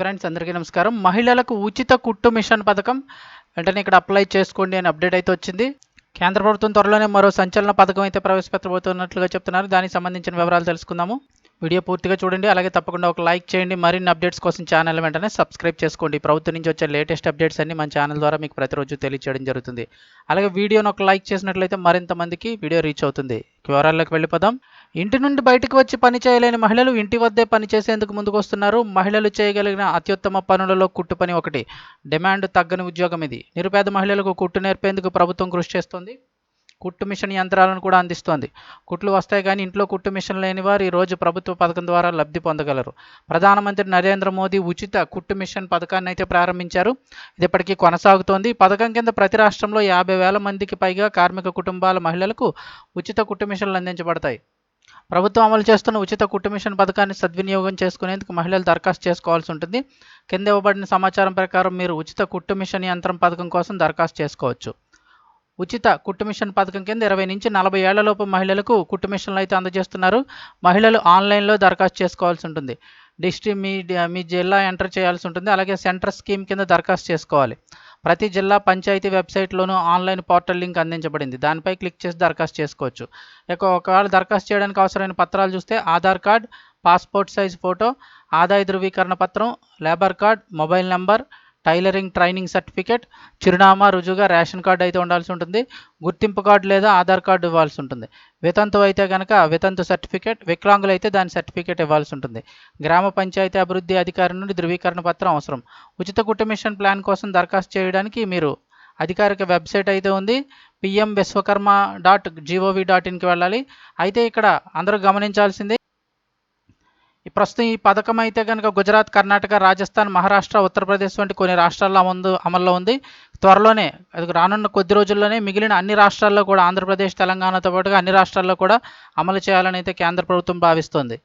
Friends అందరికీ నమస్కారం. మహిళలకు ఉచిత కుట్టు మిషన్ పథకం వెంటనే ఇక్కడ అప్లై చేసుకోండి అని అప్డేట్ అయితే వచ్చింది. కేంద్ర ప్రభుత్వం త్వరలోనే మరో సంచలన పథకం అయితే ప్రవేశపెట్టబోతున్నట్లుగా చెప్తున్నారు. దానికి సంబంధించిన వివరాలు తెలుసుకుందాము. వీడియో పూర్తిగా చూడండి. అలాగే తప్పకుండా ఒక లైక్ చేయండి. మరిన్ని అప్డేట్స్ కోసం ఛానల్ వెంటనే సబ్స్క్రైబ్ చేసుకోండి. ప్రభుత్వం నుంచి వచ్చే లేటెస్ట్ అప్డేట్స్ అన్ని మన ఛానల్ ద్వారా మీకు ప్రతిరోజు తెలియచేయడం జరుగుతుంది. అలాగే వీడియోను ఒక లైక్ చేసినట్లయితే మరింత మందికి వీడియో రీచ్ అవుతుంది. వివరాల్లోకి వెళ్ళిపోదాం. ఇంటి నుండి బయటకు వచ్చి పని చేయలేని మహిళలు ఇంటి వద్దే పని చేసేందుకు ముందుకు వస్తున్నారు మహిళలు చేయగలిగిన అత్యుత్తమ పనులలో కుట్టు పని ఒకటి. డిమాండ్ తగ్గని ఉద్యోగం ఇది. నిరుపేద మహిళలకు కుట్టు నేర్పేందుకు ప్రభుత్వం కృషి చేస్తోంది. కుట్టు మిషన్ యంత్రాలను కూడా అందిస్తోంది. కుట్లు వస్తాయి కానీ ఇంట్లో కుట్టు మిషన్ లేని వారు ఈరోజు రోజు ప్రభుత్వ పథకం ద్వారా లబ్ధి పొందగలరు. ప్రధానమంత్రి నరేంద్ర మోదీ ఉచిత కుట్టు మిషన్ పథకాన్ని అయితే ప్రారంభించారు. ఇది ఇప్పటికీ కొనసాగుతోంది. పథకం కింద ప్రతి రాష్ట్రంలో యాభై వేల మందికి పైగా కార్మిక కుటుంబాల మహిళలకు ఉచిత కుట్టు మిషన్లు అందించబడతాయి. ప్రభుత్వం అమలు చేస్తున్న ఉచిత కుటుంబిషన్ పథకాన్ని సద్వినియోగం చేసుకునేందుకు మహిళలు దరఖాస్తు చేసుకోవాల్సి ఉంటుంది. కింద ఇవ్వబడిన సమాచారం ప్రకారం మీరు ఉచిత కుటుంబిషన్ యంత్రం పథకం కోసం దరఖాస్తు చేసుకోవచ్చు. ఉచిత కుటుంబిషన్ పథకం కింద ఇరవై నుంచి నలభై ఏళ్ళలోపు మహిళలకు కుటుంబిషన్లు అయితే అందజేస్తున్నారు. మహిళలు ఆన్లైన్లో దరఖాస్తు చేసుకోవాల్సి ఉంటుంది. డిస్ట్రిక్ట్ మీ మీ జిల్లా ఎంటర్ చేయాల్సి ఉంటుంది. అలాగే సెంటర్ స్కీమ్ కింద దరఖాస్తు చేసుకోవాలి. ప్రతి జిల్లా పంచాయతీ వెబ్సైట్లోనూ ఆన్లైన్ పోర్టల్ లింక్ అందించబడింది. దానిపై క్లిక్ చేసి దరఖాస్తు చేసుకోవచ్చు. ఇక ఒకవేళ దరఖాస్తు చేయడానికి అవసరమైన పత్రాలు చూస్తే Aadhaar card passport size photo ఆదాయ ధృవీకరణ పత్రం labour card mobile number tailoring training certificate చిరునామా రుజువుగా రేషన్ కార్డు అయితే ఉండాల్సి ఉంటుంది గుర్తింపు కార్డు లేదా ఆధార్ కార్డు ఇవ్వాల్సి ఉంటుంది. వితంతు అయితే కనుక వితంతు సర్టిఫికేట్ వికలాంగులు అయితే దాని సర్టిఫికేట్ ఇవ్వాల్సి ఉంటుంది. గ్రామ పంచాయతీ అభివృద్ధి అధికారి నుండి ధృవీకరణ పత్రం అవసరం. ఉచిత కుటుంబ మిషన్ ప్లాన్ కోసం దరఖాస్తు చేయడానికి మీరు అధికారిక వెబ్సైట్ అయితే ఉంది PM Vishwakarma dot G O V dot ఇన్కి వెళ్ళాలి. అయితే ఇక్కడ అందరూ గమనించాల్సింది ప్రస్తుతం ఈ పథకం అయితే కనుక గుజరాత్ కర్ణాటక రాజస్థాన్ మహారాష్ట్ర ఉత్తరప్రదేశ్ వంటి కొన్ని రాష్ట్రాల్లో ముందు అమల్లో ఉంది. త్వరలోనే అది రానున్న కొద్ది రోజుల్లోనే మిగిలిన అన్ని రాష్ట్రాల్లో కూడా ఆంధ్రప్రదేశ్ తెలంగాణతో పాటుగా అన్ని రాష్ట్రాల్లో కూడా అమలు చేయాలని అయితే కేంద్ర ప్రభుత్వం భావిస్తోంది.